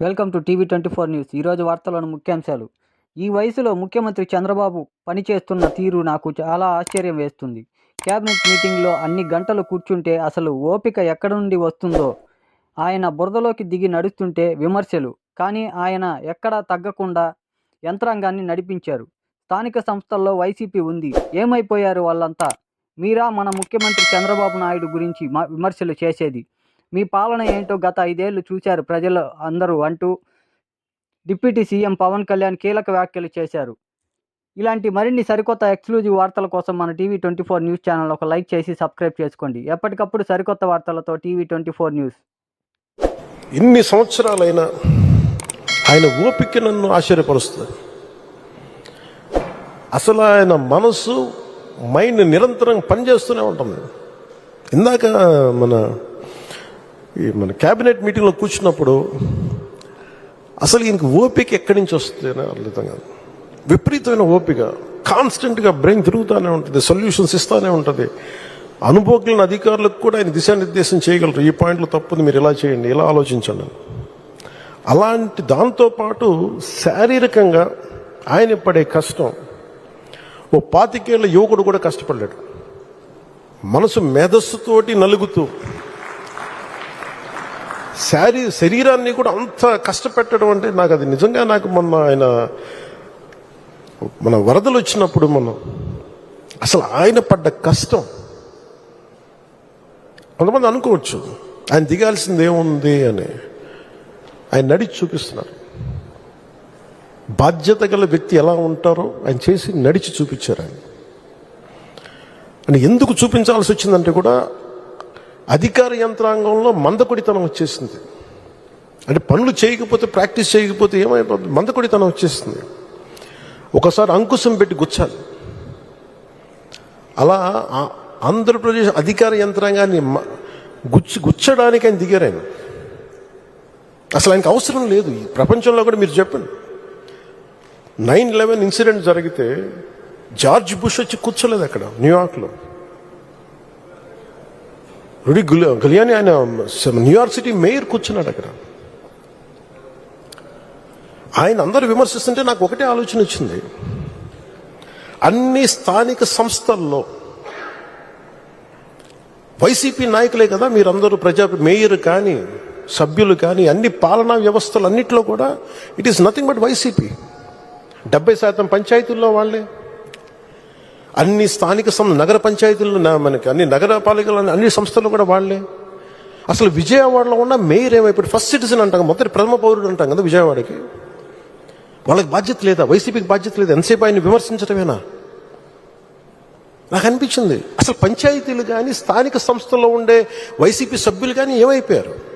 Welcome to TV twenty four news. ఈరోజు వార్తలోని ముఖ్యాంశాలు. ఈ వయసులో ముఖ్యమంత్రి చంద్రబాబు పనిచేస్తున్న తీరు నాకు చాలా ఆశ్చర్యం వేస్తుంది. కేబినెట్ మీటింగ్లో అన్ని గంటలు కూర్చుంటే అసలు ఓపిక ఎక్కడ నుండి వస్తుందో? ఆయన బురదలోకి దిగి నడుస్తుంటే విమర్శలు. కానీ ఆయన ఎక్కడా తగ్గకుండా యంత్రాంగాన్ని నడిపించారు. స్థానిక సంస్థల్లో వైసీపీ ఉంది. ఏమైపోయారు వాళ్ళంతా? మీరా మన ముఖ్యమంత్రి చంద్రబాబు నాయుడు గురించి విమర్శలు చేసేది. మీ పాలన ఏంటో గత ఐదేళ్ళు చూశారు ప్రజలు అందరూ అంటూ డిప్యూటీ సీఎం పవన్ కళ్యాణ్ కీలక వ్యాఖ్యలు చేశారు. ఇలాంటి మరిన్ని సరికొత్త ఎక్స్క్లూజివ్ వార్తల కోసం మన TV twenty four news channel ఒక లైక్ చేసి సబ్స్క్రైబ్ చేసుకోండి. ఎప్పటికప్పుడు సరికొత్త వార్తలతో టీవీ ట్వంటీ ఫోర్ న్యూస్. ఇన్ని సంవత్సరాలైనా ఆయన ఓపిక నన్ను ఆశ్చర్యపరుస్తుంది. అసలు ఆయన మనసు మైండ్ నిరంతరం పనిచేస్తూనే ఉంటుంది ఇందాక మన ఈ మన క్యాబినెట్ మీటింగ్లో కూర్చున్నప్పుడు అసలు ఈయనకి ఓపిక ఎక్కడి నుంచి వస్తుంది అర్థం కాదు. విపరీతమైన ఓపిక. కాన్స్టెంట్గా బ్రెయిన్ తిరుగుతూనే ఉంటుంది సొల్యూషన్స్ ఇస్తూనే ఉంటుంది. అనుభవజ్ఞులైన అధికారులకు కూడా ఆయన దిశానిర్దేశం చేయగలరు. ఈ పాయింట్లో తప్పుంది మీరు ఇలా చేయండి ఇలా ఆలోచించండి అలాంటి దాంతోపాటు శారీరకంగా ఆయన పడే కష్టం ఓ పాతికేళ్ళ యువకుడు కూడా కష్టపడ్డాడు మనసు మేధస్సుతోటి నలుగుతూ శారీ శరీరాన్ని కూడా అంత కష్టపెట్టడం అంటే నాకు అది నిజంగా నాకు మొన్న ఆయన మన వరదలు వచ్చినప్పుడు మనం అసలు ఆయన పడ్డ కష్టం. కొంతమంది అనుకోవచ్చు ఆయన దిగాల్సింది ఏముంది అని. ఆయన నడిచి చూపిస్తున్నారు. బాధ్యత గల వ్యక్తి ఎలా ఉంటారో ఆయన చేసి నడిచి చూపించారు ఆయన. అని ఎందుకు చూపించాల్సి వచ్చిందంటే కూడా అధికార యంత్రాంగంలో మందకొడితనం వచ్చేసింది. అంటే పనులు చేయకపోతే ప్రాక్టీస్ చేయకపోతే ఏమైపోతుంది మందకొడితనం వచ్చేసింది. ఒకసారి అంకుశం పెట్టి గుచ్చాలి. అలా ఆంధ్రప్రదేశ్ అధికార యంత్రాంగాన్ని గుచ్చి గుచ్చడానికి ఆయన దిగారు ఆయన. అసలు ఆయనకు అవసరం లేదు. ఈ ప్రపంచంలో కూడా మీరు చెప్పండి. నైన్ లెవెన్ ఇన్సిడెంట్ జరిగితే జార్జ్ బుష్ వచ్చి కూర్చోలేదు అక్కడ న్యూయార్క్లో. రుడి గులి- గులియాని ఆయన న్యూయార్క్ సిటీ మేయర్ కూర్చున్నాడు అక్కడ. ఆయన అందరూ విమర్శిస్తుంటే నాకు ఒకటే ఆలోచన వచ్చింది. అన్ని స్థానిక సంస్థల్లో వైసీపీ నాయకులే కదా మీరందరూ ప్రజా మేయర్ కానీ సభ్యులు కానీ అన్ని పాలనా వ్యవస్థలు అన్నింటిలో కూడా it is nothing but YCP. డెబ్బై శాతం పంచాయతీల్లో వాళ్ళే. అన్ని స్థానిక సం నగర పంచాయతీలు మనకి అన్ని నగరపాలికలు అన్ని సంస్థలు కూడా వాళ్ళే. అసలు విజయవాడలో ఉన్న మేయర్ ఏమైపోయి ఫస్ట్ సిటిజన్ అంటాం మొదటి ప్రథమ పౌరుడు అంటాం కదా విజయవాడకి. వాళ్ళకి బాధ్యత లేదా? వైసీపీకి బాధ్యత లేదా? ఎంతసేపు ఆయన విమర్శించడమేనా నాకు అనిపించింది. అసలు పంచాయతీలు కానీ స్థానిక సంస్థల్లో ఉండే వైసీపీ సభ్యులు కానీ ఏమైపోయారు?